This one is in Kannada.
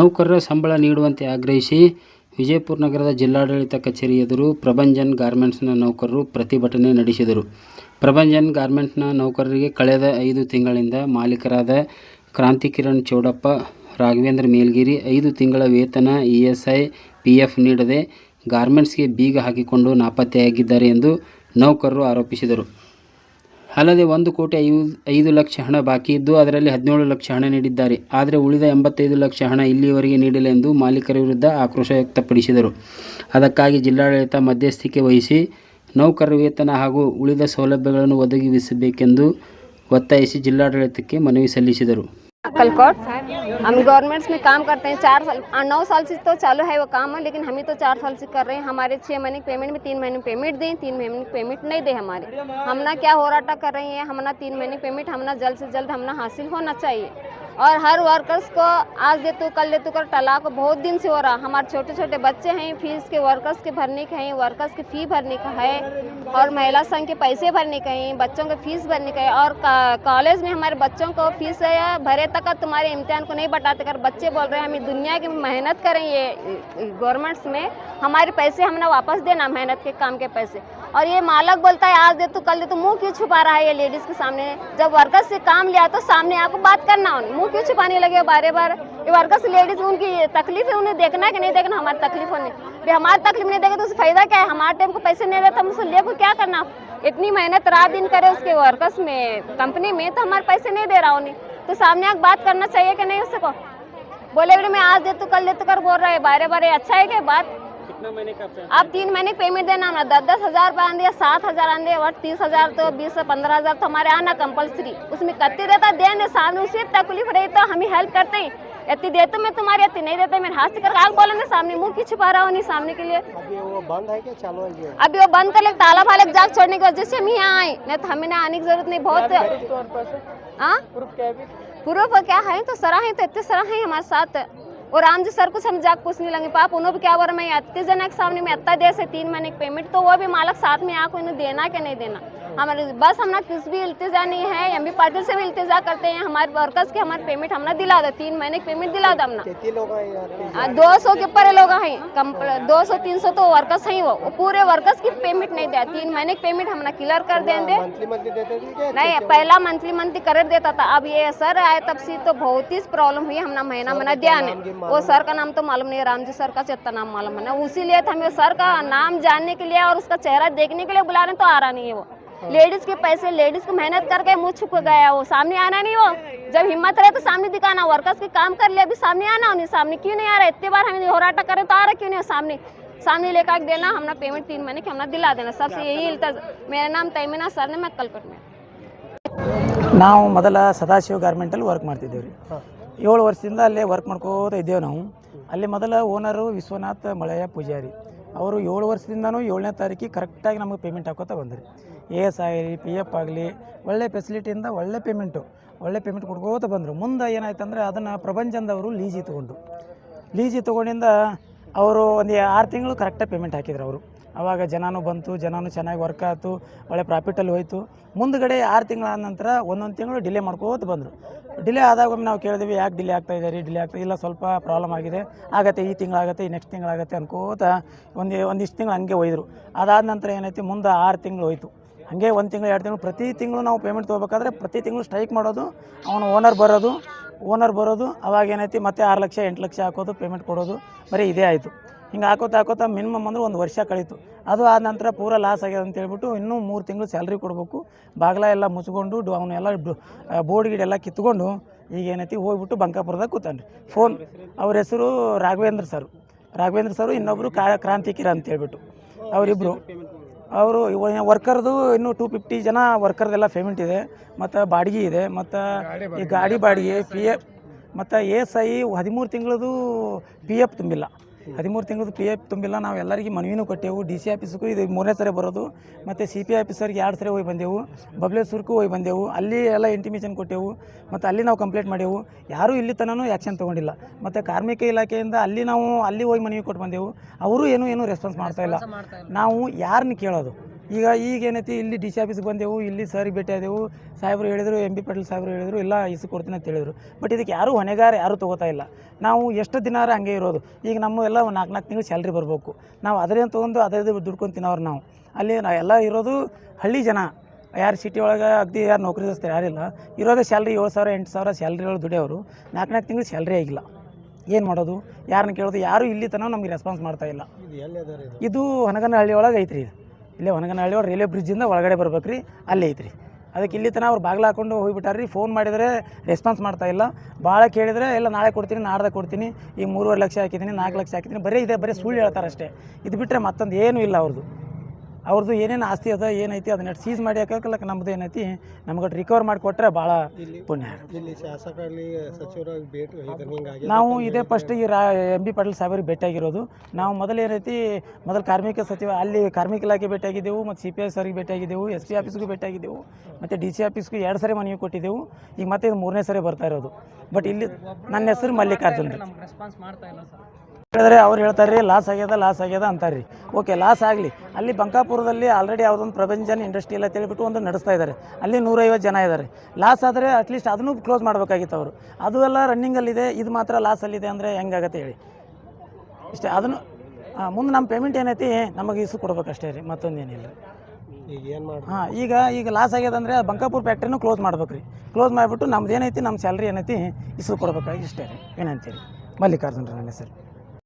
ನೌಕರರ ಸಂಬಳ ನೀಡುವಂತೆ ಆಗ್ರಹಿಸಿ ವಿಜಯಪುರ ನಗರದ ಜಿಲ್ಲಾಡಳಿತ ಕಚೇರಿ ಎದುರು ಪ್ರಭಂಜನ್ ಗಾರ್ಮೆಂಟ್ಸ್ನ ನೌಕರರು ಪ್ರತಿಭಟನೆ ನಡೆಸಿದರು. ಪ್ರಭಂಜನ್ ಗಾರ್ಮೆಂಟ್ಸ್ನ ನೌಕರರಿಗೆ ಕಳೆದ ಐದು ತಿಂಗಳಿಂದ ಮಾಲೀಕರಾದ ಕ್ರಾಂತಿಕಿರಣ್ ಚೌಡಪ್ಪ, ರಾಘವೇಂದ್ರ ಮೇಲ್ಗಿರಿ ಐದು ತಿಂಗಳ ವೇತನ ಇಎಸ್ಐ ಪಿಎಫ್ ನೀಡದೆ ಗಾರ್ಮೆಂಟ್ಸ್ಗೆ ಬೀಗ ಹಾಕಿಕೊಂಡು ನಾಪತ್ತೆಯಾಗಿದ್ದಾರೆ ಎಂದು ನೌಕರರು ಆರೋಪಿಸಿದರು. ಅಲ್ಲದೆ ಒಂದು ಕೋಟಿ ಐದು ಲಕ್ಷ ಹಣ ಬಾಕಿ ಇದ್ದು ಅದರಲ್ಲಿ ಹದಿನೇಳು ಲಕ್ಷ ಹಣ ನೀಡಿದ್ದಾರೆ. ಆದರೆ ಉಳಿದ ಎಂಬತ್ತೈದು ಲಕ್ಷ ಹಣ ಇಲ್ಲಿಯವರೆಗೆ ನೀಡಿಲ್ಲ ಎಂದು ಮಾಲೀಕರ ವಿರುದ್ಧ ಆಕ್ರೋಶ ವ್ಯಕ್ತಪಡಿಸಿದರು. ಅದಕ್ಕಾಗಿ ಜಿಲ್ಲಾಡಳಿತ ಮಧ್ಯಸ್ಥಿಕೆ ವಹಿಸಿ ನೌಕರರ ವೇತನ ಹಾಗೂ ಉಳಿದ ಸೌಲಭ್ಯಗಳನ್ನು ಒದಗಿಸಬೇಕೆಂದು ಒತ್ತಾಯಿಸಿ ಜಿಲ್ಲಾಡಳಿತಕ್ಕೆ ಮನವಿ ಸಲ್ಲಿಸಿದರು. हम गवर्नमेंट्स में काम करते हैं, चार साल नौ साल से तो चालू है वो काम है लेकिन हम ही तो चार साल से कर रहे हैं। हमारे छः महीने की पेमेंट में तीन महीने पेमेंट दें, तीन महीने पेमेंट नहीं दें हमारे। हम ना क्या हो रहा कर रही हैं, हम ना तीन महीने पेमेंट हम ना जल्द से जल्द हम ना हासिल होना चाहिए। और हर वर्कर्स को आज दे तू, कल दे तू कर टलाक बहुत दिन से हो रहा। हमारे छोटे छोटे बच्चे हैं फ़ीस के वर्कर्स के भरने के हैं वर्कर्स की फ़ी भरने का है, और महिला संघ के पैसे भरने का है, बच्चों के फ़ीस भरने का है, और का- कॉलेज में हमारे बच्चों को फ़ीस भरे तक का तुम्हारे इम्तिहान को नहीं बटाते कर बच्चे बोल रहे हैं, हम दुनिया की मेहनत करें ये गवर्नमेंट्स में, हमारे पैसे हमने वापस देना मेहनत के काम के पैसे। और ये मालक बोलता है, आज दे तू, कल दे तू। मुँह क्यों छुपा रहा है ये लेडीज़ के सामने? जब वर्कर्स से काम लिया तो सामने आपको बात करना मुँह क्यों छुपाने लगे बारे बार ये वर्कर्स लेडीज़ उनकी तकलीफ़ है, उन्हें देखना कि नहीं देखना? हमारी तकलीफ़ होने। भी हमारी तकलीफ़ नहीं देगा तो उससे फ़ायदा क्या है? हमारे टाइम को पैसे नहीं देते हम उसको ले को क्या करना? इतनी मेहनत रात दिन करे उसके वर्कर्स में कंपनी में तो हमारे पैसे नहीं दे रहा उन्हें। तो सामने आके बात करना चाहिए कि नहीं उसको बोले बोले मैं आज दे तू, कल दे तू कर, बोल रहा है। बारे बारे अच्छा है क्या बात? कितना महीने का आप तीन महीने की पेमेंट देना हमारा। दस दस हज़ार रुपये आंदे सात हज़ार आंदे और तीस हज़ार तो बीस से पंद्रह हज़ार तो हमारे आना कंपलसरी उसमें कत्ती देता देने सामने उसी तकलीफ़ रही तो हम ही हेल्प करते। हैं इतनी देते मैं तुम्हारी इतनी नहीं देते मेरे हाथ से करके आग बोलेंगे सामने मुँह की छुपा रहा हूँ नहीं सामने के लिए। अभी वो बंद है क्या? चालू है ये अभी वो बंद कर ले ताला फाले जाग छोड़ने की वजह से हम यहाँ आए नहीं तो हमें आने की ज़रूरत नहीं बहुत हाँ। प्रूफ क्या है? तो सरा है तो इतने सरा है हमारे साथ। और राम जी, सर कुछ हम जाकर पूछने लगे, पाप उन्होंने क्या रहा मैं इतने जन के सामने, में इतना दे से तीन महीने की पेमेंट तो वो भी मालक साथ में आको इन्हें देना क्या नहीं देना? हमारे बस हमने किस भी इल्तिजा नहीं है एम बी पाटिल से भी इल्तिजा करते हैं। हमारे वर्कर्स के हमारे पेमेंट हमने दिला दो तीन महीने की पेमेंट दिला दो हमने। दो सौ के ऊपर लोग हैं दो सौ तीन सौ तो वर्कर्स हैं वो। पूरे वर्कर्स की पेमेंट नहीं दिया तीन महीने की पेमेंट हमने क्लियर कर देंगे। नहीं पहला मंथली मंथली कर देता था। अब ये सर आए तब से तो बहुत ही प्रॉब्लम हुई हमने महीना महीना दिया नहीं वो सर का नाम तो मालूम नहीं है, राम जी सर का चेत्ता नाम मालूम है ना। उसीलिए तो हमें सर का नाम जानने के लिए और उसका चेहरा देखने के लिए बुला रहे तो आ रहा नहीं है वो। लेडीज के पैसे लेडीज को मेहनत करके मुंह छुप गया वो सामने आना नहीं वो जब हिम्मत रहे तो सामने दिखाना वर्कर्स के काम कर लिया अभी सामने आना उन्हें सामने क्यों नहीं आ रहा इतने बार हमें होराटा करे तो आ रहा क्यों नहीं हो सामने सामने लेकर आके देना हमने पेमेंट तीन महीने की हमने दिला देना सबसे यही इल्तज मेरा नाम तैमीना सर ने मैं कलकट में ನಾವು ಮೊದಲ ಸದಾಶಿವ ಗಾರ್ಮೆಂಟಲ್ಲಿ ವರ್ಕ್ ಮಾಡ್ತಿದ್ದೇವೆ ರೀ ಏಳು ವರ್ಷದಿಂದ ಅಲ್ಲೇ ವರ್ಕ್ ಮಾಡ್ಕೋತ ಇದ್ದೇವೆ ನಾವು ಅಲ್ಲಿ ಮೊದಲ ಓನರು ವಿಶ್ವನಾಥ್ ಮಳೆಯ ಪೂಜಾರಿ ಅವರು ಏಳು ವರ್ಷದಿಂದನೂ ಏಳನೇ ತಾರೀಕಿಗೆ ಕರೆಕ್ಟಾಗಿ ನಮಗೆ ಪೇಮೆಂಟ್ ಹಾಕೋತಾ ಬಂದ್ರಿ ಎ ಎಸ್ ಆಗಲಿ ಪಿ ಎಫ್ ಆಗಲಿ, ಒಳ್ಳೆ ಫೆಸಿಲಿಟಿಯಿಂದ ಒಳ್ಳೆ ಪೇಮೆಂಟು ಒಳ್ಳೆ ಪೇಮೆಂಟ್ ಕೊಡ್ಕೋತ ಬಂದರು. ಮುಂದೆ ಏನಾಯ್ತು ಅಂದರೆ ಅದನ್ನು ಪ್ರಪಂಚದವರು ಲೀಜಿ ತೊಗೊಂಡು. ಲೀಜಿ ತೊಗೊಂಡಿಂದ ಅವರು ಒಂದು ಆರು ತಿಂಗಳು ಕರೆಕ್ಟಾಗಿ ಪೇಮೆಂಟ್ ಹಾಕಿದ್ರು ಅವರು. ಆವಾಗ ಜನನೂ ಬಂತು, ಜನನೂ ಚೆನ್ನಾಗಿ ವರ್ಕ್ ಆಯಿತು ಒಳ್ಳೆ ಪ್ರಾಫಿಟಲ್ಲಿ ಹೋಯಿತು. ಮುಂದ್ಗಡೆ ಆರು ತಿಂಗಳಾದ ನಂತರ ಒಂದೊಂದು ತಿಂಗಳು ಡಿಲೇ ಮಾಡ್ಕೋತ ಬಂದರು. ಡಿಲೇ ಆದಾಗ ಒಮ್ಮೆ ನಾವು ಕೇಳಿದ್ವಿ, ಯಾಕೆ ಡಿಲೇ ಆಗ್ತಾ ರೀ ಡಿಲೇ ಆಗ್ತಾ ಇಲ್ಲ, ಸ್ವಲ್ಪ ಪ್ರಾಬ್ಲಮ್ ಆಗಿದೆ. ಆಗತ್ತೆ, ಈ ತಿಂಗಳಾಗತ್ತೆ ಈ ನೆಕ್ಸ್ಟ್ ತಿಂಗಳಾಗತ್ತೆ ಅನ್ಕೋತ ಒಂದು ಒಂದಿಷ್ಟು ತಿಂಗಳು ಹಂಗೆ ಒಯ್ದರು. ಅದಾದ ನಂತರ ಏನೈತಿ ಮುಂದೆ ಆರು ತಿಂಗಳು ಹೋಯ್ತು. ಹಾಗೆ ಒಂದು ತಿಂಗಳು, ಎರಡು ತಿಂಗಳು, ಪ್ರತಿ ತಿಂಗಳು ನಾವು ಪೇಮೆಂಟ್ ತೊಗೋಬೇಕಾದ್ರೆ ಪ್ರತಿ ತಿಂಗಳು ಸ್ಟ್ರೈಕ್ ಮಾಡೋದು, ಅವನು ಓನರ್ ಬರೋದು ಓನರ್ ಬರೋದು, ಅವಾಗ ಏನೈತಿ, ಮತ್ತೆ ಆರು ಲಕ್ಷ, ಎಂಟು ಲಕ್ಷ ಹಾಕೋದು ಪೇಮೆಂಟ್ ಕೊಡೋದು, ಬರೀ ಇದೇ ಆಯಿತು. ಹಿಂಗೆ ಹಾಕೋತಾ ಹಾಕೋತಾ ಮಿನಿಮಮ್ ಅಂದ್ರೆ ಒಂದು ವರ್ಷ ಕಳೀತು. ಅದು ಆದ ನಂತರ ಪೂರ ಲಾಸ್ ಆಗ್ಯದ ಅಂತ ಹೇಳ್ಬಿಟ್ಟು ಇನ್ನೂ ಮೂರು ತಿಂಗಳು ಸ್ಯಾಲ್ರಿ ಕೊಡಬೇಕು. ಬಾಗಿಲ ಎಲ್ಲ ಮುಚ್ಕೊಂಡು, ಡು ಅವನ್ನೆಲ್ಲ ಬೋರ್ಡ್ ಗಿಡ ಎಲ್ಲ ಕಿತ್ಕೊಂಡು, ಈಗ ಏನೈತಿ, ಹೋಗ್ಬಿಟ್ಟು ಬಂಕಾಪುರದಾಗ ಕೂತಾನೆ ಫೋನ್, ಅವ್ರ ಹೆಸರು ರಾಘವೇಂದ್ರ ಸರ್. ರಾಘವೇಂದ್ರ ಸರು ಇನ್ನೊಬ್ಬರು ಕ್ರಾಂತಿಕಿರ ಅಂತ ಹೇಳ್ಬಿಟ್ಟು. ಅವರಿಬ್ಬರು ಅವರು ವರ್ಕರ್ದು ಇನ್ನೂ ಟೂ ಫಿಫ್ಟಿ ಜನ ವರ್ಕರ್ದೆಲ್ಲ ಪೇಮೆಂಟ್ ಇದೆ ಮತ್ತು ಬಾಡಿಗೆ ಇದೆ ಮತ್ತು ಈ ಗಾಡಿ ಬಾಡಿಗೆ ಪಿ ಎಫ್ ಮತ್ತು ಎ ಎಸ್ ಐ ಹದಿಮೂರು ತಿಂಗಳದು ಪಿ ಎಫ್ ತುಂಬಿಲ್ಲ. ಹದಿಮೂರು ತಿಂಗಳದ್ದು ಪಿ ಎಫ್ ತುಂಬಿಲ್ಲ ನಾವು ಎಲ್ಲರಿಗೂ ಮನವಿನೂ ಕೊಟ್ಟೆವು. ಡಿ ಸಿ ಆಫೀಸ್ಗೂ ಇದು ಮೂರನೇ ಸರಿ ಬರೋದು. ಮತ್ತು ಸಿ ಪಿ ಆಫೀಸರ್ಗೆ ಎರಡು ಸರಿ ಹೋಗಿ ಬಂದೆವು. ಬಬ್ಲೇಶ್ವರ್ಗೂ ಹೋಗಿ ಬಂದೆವು. ಅಲ್ಲಿ ಎಲ್ಲ ಇಂಟಿಮೇಷನ್ ಕೊಟ್ಟೆವು. ಮತ್ತು ಅಲ್ಲಿ ನಾವು ಕಂಪ್ಲೇಂಟ್ ಮಾಡೇವು ಯಾರೂ ಇಲ್ಲಿ ತನೂ ಆ್ಯಕ್ಷನ್ ತೊಗೊಂಡಿಲ್ಲ. ಮತ್ತು ಕಾರ್ಮಿಕ ಇಲಾಖೆಯಿಂದ ಅಲ್ಲಿ ನಾವು ಅಲ್ಲಿ ಹೋಗಿ ಮನವಿ ಕೊಟ್ಟು ಬಂದೆವು. ಅವರು ಏನೂ ಏನೂ ರೆಸ್ಪಾನ್ಸ್ ಮಾಡ್ತಾ ಇಲ್ಲ. ನಾವು ಯಾರನ್ನ ಕೇಳೋದು? ಈಗ ಈಗ ಏನೈತಿ ಇಲ್ಲಿ ಡಿ ಸಿ ಆಫೀಸ್ಗೆ ಬಂದೆವು ಇಲ್ಲಿ ಸರ್ಗೆ ಭೇಟಿ ಆದೆವು. ಸಾಹೇಬರು ಹೇಳಿದರು ಎಂ ಬಿ ಪಾಟೀಲ್ ಸಾಹೇಬರು ಹೇಳಿದರು ಇಲ್ಲ ಇಸು ಕೊಡ್ತೀನಿ ಅಂತ ಹೇಳಿದರು. ಬಟ್ ಇದಕ್ಕೆ ಯಾರೂ ಹೊಣೆಗಾರ ಯಾರೂ ತೊಗೋತಾ ಇಲ್ಲ. ನಾವು ಎಷ್ಟು ದಿನಾರ ಹಂಗೆ ಇರೋದು. ಈಗ ನಮ್ಮ ಎಲ್ಲ ನಾಲ್ಕು ನಾಲ್ಕು ತಿಂಗಳು ಸ್ಯಾಲ್ರಿ ಬರಬೇಕು. ನಾವು ಅದರಿಂದ ತೊಗೊಂಡು ಅದೇ ದುಡ್ಕೊಂಡು ತಿನ್ನೋರು ನಾವು. ಅಲ್ಲಿ ನಾವು ಎಲ್ಲ ಇರೋದು ಹಳ್ಳಿ ಜನ. ಯಾರು ಸಿಟಿ ಒಳಗೆ ಅಗ್ದಿ ಯಾರು ನೌಕರಿ ದೋಸ್ತಾರೆ ಯಾರಿಲ್ಲ. ಇರೋದೇ ಸ್ಯಾಲ್ರಿ ಏಳು ಸಾವಿರ ಎಂಟು ಸಾವಿರ ಸ್ಯಾಲ್ರಿ ಒಳಗೆ ದುಡಿಯೋರು. ನಾಲ್ಕು ನಾಲ್ಕು ತಿಂಗಳು ಸ್ಯಾಲ್ರಿ ಆಗಿಲ್ಲ. ಏನು ಮಾಡೋದು? ಯಾರನ್ನ ಕೇಳೋದು? ಯಾರು ಇಲ್ಲಿ ತನಕ ನಮಗೆ ರೆಸ್ಪಾನ್ಸ್ ಮಾಡ್ತಾ ಇಲ್ಲ. ಇದು ಹನಗನ ಹಳ್ಳಿ ಒಳಗೆ ಐತ್ರಿ ಇದು. ಇಲ್ಲೇ ಹೊನಗನಹಳ್ಳಿ ಅವ್ರು ರೈಲ್ವೆ ಬ್ರಿಡ್ಜಿಂದ ಒಳಗಡೆ ಬರ್ಬೇಕು ರೀ ಅಲ್ಲೇ ಐತ್ರಿ. ಅದಕ್ಕೆ ಇಲ್ಲಿ ತನಕ ಅವ್ರು ಬಾಗಿಲು ಹಾಕೊಂಡು ರೀ ಫೋನ್ ಮಾಡಿದರೆ ರೆಸ್ಪಾನ್ಸ್ ಮಾಡ್ತಾ ಇಲ್ಲ. ಭಾಳ ಕೇಳಿದರೆ ಎಲ್ಲ ನಾಳೆ ಕೊಡ್ತೀನಿ, ನಾಡ್ದೆ ಕೊಡ್ತೀನಿ, ಈಗ ಮೂರುವರೆ ಲಕ್ಷ ಹಾಕಿದ್ದೀನಿ, ನಾಲ್ಕು ಲಕ್ಷ ಹಾಕಿದ್ದೀನಿ. ಬರೀ ಇದೆ, ಬರೀ ಸುಳ್ಳು ಹೇಳ್ತಾರೆ ಅಷ್ಟೇ ಇದು ಬಿಟ್ಟರೆ ಮತ್ತೊಂದು ಏನೂ ಇಲ್ಲ ಅವ್ರದ್ದು ಅವ್ರದ್ದು ಏನೇನು ಆಸ್ತಿ ಅದ ಏನೈತಿ ಅದನ್ನ ಸೀಸ್ ಮಾಡಿ ಹಾಕಲ್ಲ ನಮ್ಮದು ಏನೈತಿ ನಮ್ಗೆ ರಿಕವರ್ ಮಾಡಿ ಕೊಟ್ಟರೆ ಭಾಳ ಪುಣ್ಯ. ಇಲ್ಲಿ ಸಚಿವರಾಗಿ ಭೇಟಿ ನಾವು ಇದೇ ಫಸ್ಟ್ ಈ ರಾ ಎಂ ಬಿ ಪಾಟೀಲ್ ಸಾಹೇಬ್ರಿಗೆ ಭೇಟಿಯಾಗಿರೋದು. ನಾವು ಮೊದಲು ಏನೈತಿ ಮೊದಲು ಕಾರ್ಮಿಕ ಸಚಿವ ಅಲ್ಲಿ ಕಾರ್ಮಿಕ ಇಲಾಖೆ ಭೇಟಿಯಾಗಿದ್ದೆವು ಮತ್ತು ಸಿ ಪಿ ಐ ಸರ್ಗೆ ಭೇಟಿಯಾಗಿದ್ದೆವು ಎಸ್ ಪಿ ಆಫೀಸ್ಗೂ ಭೇಟಿಯಾಗಿದ್ದೆವು ಮತ್ತು ಡಿ ಸಿ ಆಫೀಸ್ಗೂ ಎರಡು ಸರಿ ಮನವಿ ಕೊಟ್ಟಿದ್ದೆವು. ಈಗ ಮತ್ತೆ ಇದು ಮೂರನೇ ಸರಿ ಬರ್ತಾ ಇರೋದು. ಬಟ್ ಇಲ್ಲಿ ನನ್ನ ಹೆಸರು ಮಲ್ಲಿಕಾರ್ಜುನ್ ರೀ ಹೇಳಿದ್ರೆ ಅವ್ರು ಹೇಳ್ತಾರೆ ರೀ ಲಾಸ್ ಆಗ್ಯದ ಲಾಸ್ ಆಗ್ಯದ ಅಂತಾರೆ ರೀ ಓಕೆ ಲಾಸ್ ಆಗಲಿ. ಅಲ್ಲಿ ಬಂಕಾಪುರದಲ್ಲಿ ಆಲ್ರೆಡಿ ಯಾವುದೊಂದು ಪ್ರಭಂಜನ್ ಇಂಡಸ್ಟ್ರಿ ಅಂತ ತಿಳಿಬಿಟ್ಟು ಒಂದು ನಡೆಸ್ತಾ ಇದ್ದಾರೆ ಅಲ್ಲಿ ನೂರೈವತ್ತು ಜನ ಇದ್ದಾರೆ ಲಾಸ್ ಆದರೆ ಅಟ್ಲೀಸ್ಟ್ ಅದನ್ನು ಕ್ಲೋಸ್ ಮಾಡಬೇಕಾಗಿತ್ತು ಅವರು. ಅದು ಎಲ್ಲ ರನ್ನಿಂಗಲ್ಲಿದೆ ಇದು ಮಾತ್ರ ಲಾಸಲ್ಲಿದೆ ಅಂದರೆ ಹೆಂಗಾಗತ್ತೆ ಹೇಳಿ. ಇಷ್ಟೇ ಅದನ್ನು ಮುಂದೆ ನಮ್ಮ ಪೇಮೆಂಟ್ ಏನೈತಿ ನಮಗೆ ಇಸು ಕೊಡ್ಬೇಕಷ್ಟೇ ರೀ ಮತ್ತೊಂದೇನಿಲ್ಲ ಈಗ ಏನು ಮಾಡಿ ಹಾಂ ಈಗ ಈಗ ಲಾಸ್ ಆಗ್ಯದ ಅಂದರೆ ಬಂಕಾಪುರ ಫ್ಯಾಕ್ಟ್ರಿನೂ ಕ್ಲೋಸ್ ಮಾಡ್ಬೇಕು ರೀ ಕ್ಲೋಸ್ ಮಾಡಿಬಿಟ್ಟು ನಮ್ದು ಏನೈತಿ ನಮ್ಮ ಸ್ಯಾಲ್ರಿ ಏನೈತಿ ಇಸು ಕೊಡ್ಬೇಕಾಗಿ ಇಷ್ಟೇ ರೀ. ಏನಂತೀರಿ? ಮಲ್ಲಿಕಾರ್ಜುನ್ ನನ್ನ ಹೆಸರು.